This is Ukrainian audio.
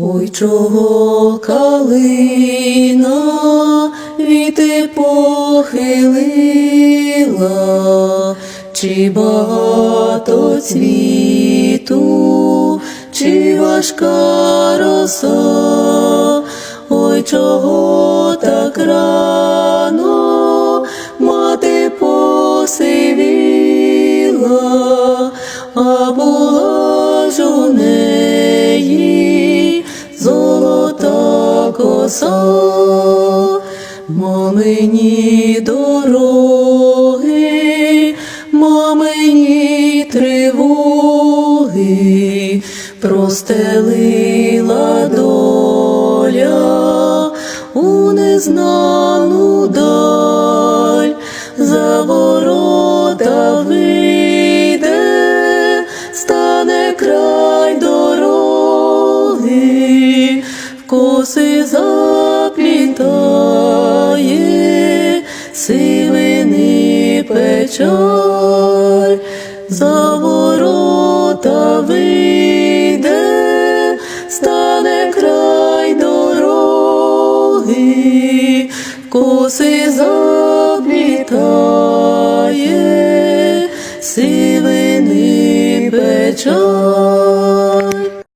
Ой, чого калина віти похилила, чи багато цвіту, чи важка роса, ой, чого так рано мати посивіла, а була ж у неї золота коса, мамині дороги, мамині тривоги, простелила доля у незнану даль, коси заплітає, сивини печаль, за ворота вийде, стане край дороги, коси заплітає, сивини печаль.